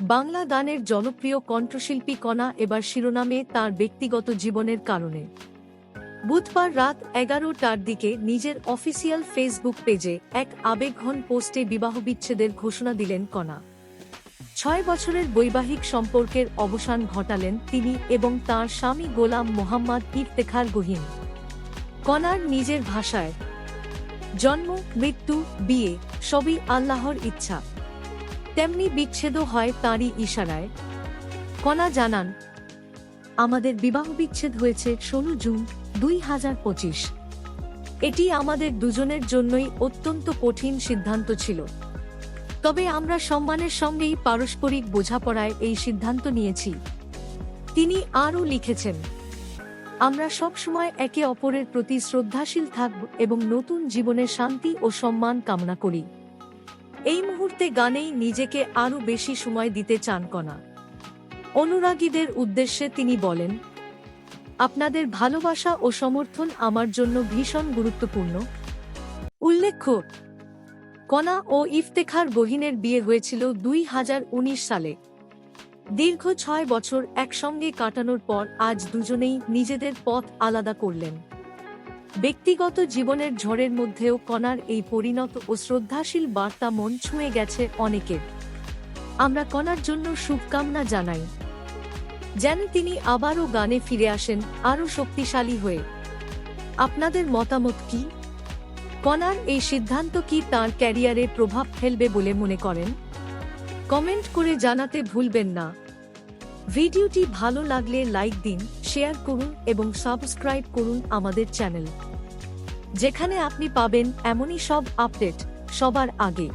বাংলা গানের জনপ্রিয় কণ্ঠশিল্পী কণা এবার শিরোনামে তার ব্যক্তিগত জীবনের কারণে। বুধবার রাত এগারোটার দিকে নিজের অফিসিয়াল ফেসবুক পেজে এক আবেগঘন পোস্টে বিবাহবিচ্ছেদের ঘোষণা দিলেন কণা। ছয় বছরের বৈবাহিক সম্পর্কের অবসান ঘটালেন তিনি এবং তার স্বামী গোলাম মোহাম্মদ ইফতেখার গহিন। কণার নিজের ভাষায়, জন্ম, মৃত্যু, বিয়ে, সবই আল্লাহর ইচ্ছা। তেমনি বিচ্ছেদও হয় তাঁরই ইশারায়। কণা জানান, আমাদের বিবাহ বিচ্ছেদ হয়েছে ষোলো জুন দুই হাজার পঁচিশ। এটি আমাদের দুজনের জন্যই অত্যন্ত কঠিন সিদ্ধান্ত ছিল। তবে আমরা সম্মানের সঙ্গেই পারস্পরিক বোঝাপড়ায় এই সিদ্ধান্ত নিয়েছি। তিনি আরও লিখেছেন, আমরা সবসময় একে অপরের প্রতি শ্রদ্ধাশীল থাকব এবং নতুন জীবনের শান্তি ও সম্মান কামনা করি। এই মুহূর্তে গানেই নিজেকে আরও বেশি সময় দিতে চান কণা। অনুরাগীদের উদ্দেশ্যে তিনি বলেন, আপনাদের ভালোবাসা ও সমর্থন আমার জন্য ভীষণ গুরুত্বপূর্ণ। উল্লেখ্য, কণা ও ইফতেখার বহিনের বিয়ে হয়েছিল দুই হাজার উনিশ সালে। দীর্ঘ ছয় বছর একসঙ্গে কাটানোর পর আজ দুজনেই নিজেদের পথ আলাদা করলেন। ব্যক্তিগত জীবনের ঝড়ের মধ্যেও কণার এই পরিণত ও শ্রদ্ধাশীল বার্তা মন ছুঁয়ে গেছে অনেকের। আমরা কণার জন্য শুভকামনা জানাই। যেন তিনি আবারও গানে ফিরে আসেন, আরও শক্তিশালী হয়ে। আপনাদের মতামত কি? কণার এই সিদ্ধান্ত কি তার ক্যারিয়ারে প্রভাব ফেলবে বলে মনে করেন? কমেন্ট করে জানাতে ভুলবেন না। ভিডিওটি ভালো লাগলে লাইক দিন, শেয়ার করুন এবং সাবস্ক্রাইব করুন আমাদের চ্যানেল। যেখানে আপনি পাবেন এমনই সব আপডেট সবার আগে।